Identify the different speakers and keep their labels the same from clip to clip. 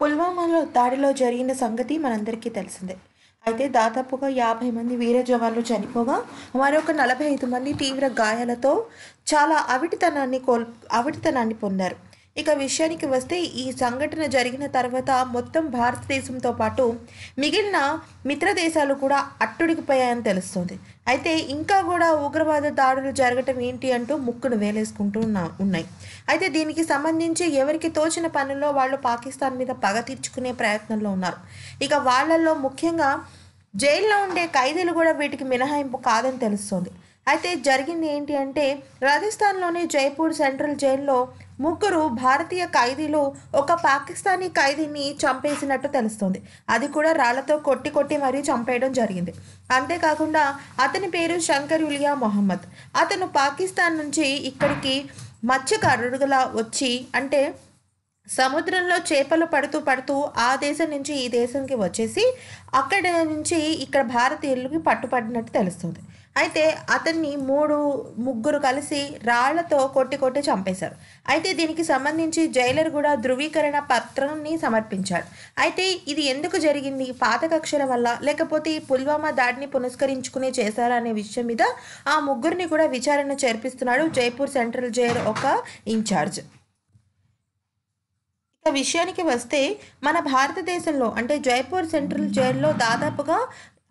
Speaker 1: పుల్వామాలో దాడిలో జరిగిన సంగతి మనందరికీ తెలిసిందే. అయితే దాదాపుగా యాభై మంది వీర జవాన్లు చనిపోగా మరొక నలభై ఐదు మంది తీవ్ర గాయాలతో చాలా అవిటితనాన్ని కోల్ అవిటితనాన్ని పొందారు. ఇక విషయానికి వస్తే ఈ సంఘటన జరిగిన తర్వాత మొత్తం భారతదేశంతో పాటు మిగిలిన మిత్ర దేశాలు కూడా అట్టుడికిపోయాయని తెలుస్తుంది. అయితే ఇంకా కూడా ఉగ్రవాద దాడులు జరగటం ఏంటి అంటూ ముక్కును వేలేసుకుంటూ ఉన్నాయి. అయితే దీనికి సంబంధించి ఎవరికి తోచిన పనుల్లో వాళ్ళు పాకిస్తాన్ మీద పగ తీర్చుకునే ప్రయత్నంలో ఉన్నారు. ఇక వాళ్ళల్లో ముఖ్యంగా జైల్లో ఉండే ఖైదీలు కూడా వీటికి మినహాయింపు కాదని తెలుస్తోంది. అయితే జరిగింది ఏంటి అంటే రాజస్థాన్లోని జైపూర్ సెంట్రల్ జైల్లో ముగ్గురు భారతీయ ఖైదీలు ఒక పాకిస్తానీ ఖైదీని చంపేసినట్టు తెలుస్తుంది. అది కూడా రాళ్ళతో కొట్టి కొట్టి మరీ చంపేయడం జరిగింది. అంతేకాకుండా అతని పేరు శంకర్ ఉలియా మొహమ్మద్. అతను పాకిస్తాన్ నుంచి ఇక్కడికి మత్స్యకారుడుగా వచ్చి అంటే సముద్రంలో చేపలు పడుతూ పడుతూ ఆ దేశం నుంచి ఈ దేశంకి వచ్చేసి అక్కడ నుంచి ఇక్కడ భారతీయులకి పట్టుపడినట్టు తెలుస్తుంది. అయితే అతన్ని మూడు ముగ్గురు కలిసి రాళ్ళతో కొట్టి కొట్టి చంపేశారు. అయితే దీనికి సంబంధించి జైలర్ కూడా ధృవీకరణ పత్రాన్ని సమర్పించాడు. అయితే ఇది ఎందుకు జరిగింది? పాత కక్షల వల్ల లేకపోతే ఈ పుల్వామా దాడిని పునస్కరించుకుని చేశారా అనే విషయం మీద ఆ ముగ్గురిని కూడా విచారణ చేర్పిస్తున్నాడు జైపూర్ సెంట్రల్ జైలు ఒక ఇన్ఛార్జ్. విషయానికి వస్తే మన భారతదేశంలో అంటే జైపూర్ సెంట్రల్ జైల్లో దాదాపుగా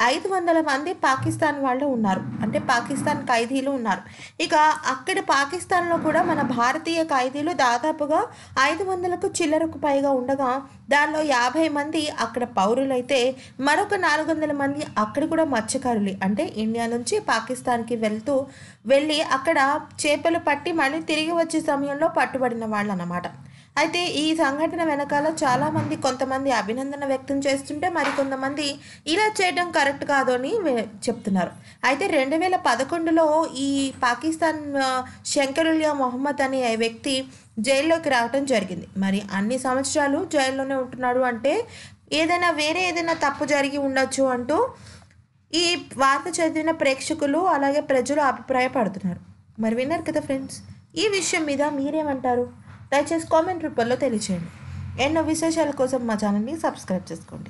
Speaker 1: ఐదు వందల మంది పాకిస్తాన్ వాళ్ళు ఉన్నారు. అంటే పాకిస్తాన్ ఖైదీలు ఉన్నారు. ఇక అక్కడ పాకిస్తాన్లో కూడా మన భారతీయ ఖైదీలు దాదాపుగా ఐదు వందలకు చిల్లరకు పైగా ఉండగా దానిలో యాభై మంది అక్కడ పౌరులైతే మరొక నాలుగు వందల మంది అక్కడ కూడా మత్స్యకారులే. అంటే ఇండియా నుంచి పాకిస్తాన్కి వెళ్తూ వెళ్ళి అక్కడ చేపలు పట్టి మళ్ళీ తిరిగి వచ్చే సమయంలో పట్టుబడిన వాళ్ళు అన్నమాట అయితే ఈ సంఘటన వెనకాల చాలామంది కొంతమంది అభినందన వ్యక్తం చేస్తుంటే మరి కొంతమంది ఇలా చేయడం కరెక్ట్ కాదు అని చెప్తున్నారు. అయితే రెండు వేల పదకొండులో ఈ పాకిస్తాన్ ఆ, శంకరులియా మొహమ్మద్ అనే వ్యక్తి జైల్లోకి రావడం జరిగింది. మరి అన్ని సంవత్సరాలు జైల్లోనే ఉంటున్నాడు అంటే ఏదైనా వేరే ఏదైనా తప్పు జరిగి ఉండొచ్చు అంటూ ఈ వార్త చదివిన ప్రేక్షకులు అలాగే ప్రజలు అభిప్రాయపడుతున్నారు. మరి విన్నారు కదా ఫ్రెండ్స్ ఈ విషయం మీద మీరేమంటారు? దయచేసి కామెంట్ రూపంలో తెలియచేయండి. ఎన్నో విశేషాల కోసం మా ఛానల్ని సబ్స్క్రైబ్ చేసుకోండి.